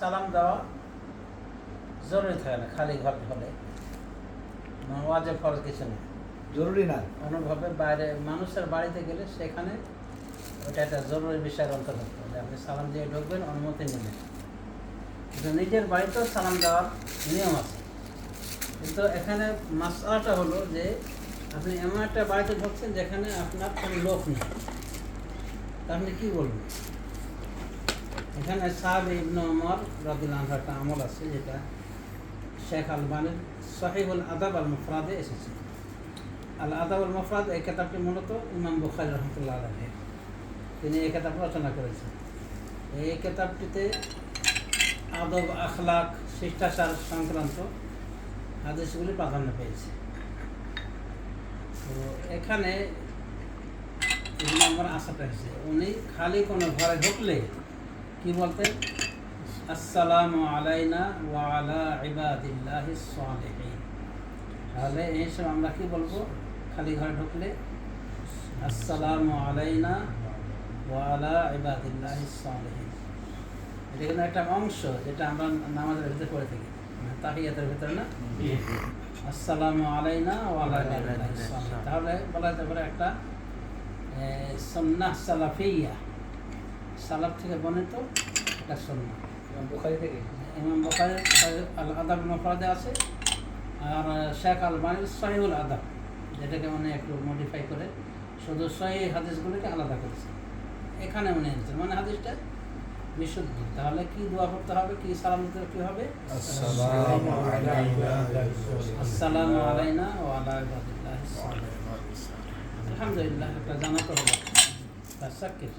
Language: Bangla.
সালাম দেওয়া জরুরি থাকে না খালি ঘর হলে। ওয়াজে ফরজ কিছু নেই। জরুরি না। অনুভবে বাইরে মানুষের বাড়িতে গেলে সেখানে ওটা একটা জরুরি বিষয়ের অন্তর্ভুক্ত। আপনি সালাম দিয়ে ঢুকবেন অনুমতি নেবেন কিন্তু নিজের বাড়িতেও সালাম দেওয়ার নিয়ম আছে। কিন্তু এখানে মাসালাটা হলো যে আপনি এমন একটা বাড়িতে ঢুকছেন যেখানে আপনার কোনো লোক নেই। তা আপনি কী বলবেন? এখানে সাহেব ইবনে ওমর রাদিল্লাহ একটা আমল আছে, যেটা শেখ আলবানের সাহিবুল আদাব আল মুফরাদে এসেছে। আল আদাব আল মুফরাদ এই কেতাবটি মূলত ইমাম বুখারি রহমতুল্লাহ আলহে তিনি এই কেতাব রচনা করেছেন। এই কেতাবটিতে আদব, আখলাক, শিষ্টাচার সংক্রান্ত হাদিসগুলি প্রাধান্য পেয়েছে। তো এখানে নম্বর আশাটা হয়েছে, উনি খালি কোনো ঘরে ঢুকলে কি বলতেন আসসালামু আলাইনা ওয়া আলা ইবাদিল্লাহি সালিহিন তাহলে এই সময় আমরা কি বলব? খালি ঘরে ঢুকলে আসসালামু আলাইনা ওয়া আলা ইবাদিল্লাহি সালিহিন এটা কিন্তু একটা অংশ যেটা আমরা নামাজের ভিতরে করে থাকি। মানে তাহিয়াতের ভিতরে না? আসসালামু আলাইনা ওয়া আলা ইবাদিল্লাহি সালিহিন তাহলে বলা যেতে পারে একটা সন্ন্যাহ সালাফিয়া। সালাফ থেকে বনে বর্ণিত একটা সন্না বুখারি থেকে? ইমাম বখারি আল আদাব মফরাদে আছে আর শেখ আলবানির সহিউল আদাব যেটাকে মানে একটু মডিফাই করে শুধু সহি হাদিসগুলোকে আলাদা করেছে। এখানে উনি এনেছেন। মানে হাদিসটা বিশুদ্ধ। তাহলে কি দোয়া করতে হবে? কি সালাম দিতে কি হবে? আসসালামু আলাইনা আসসালামু আলাইনা ওয়া আলা আলহামদুলিল্লাহ একটা জানা তো হলো সাকির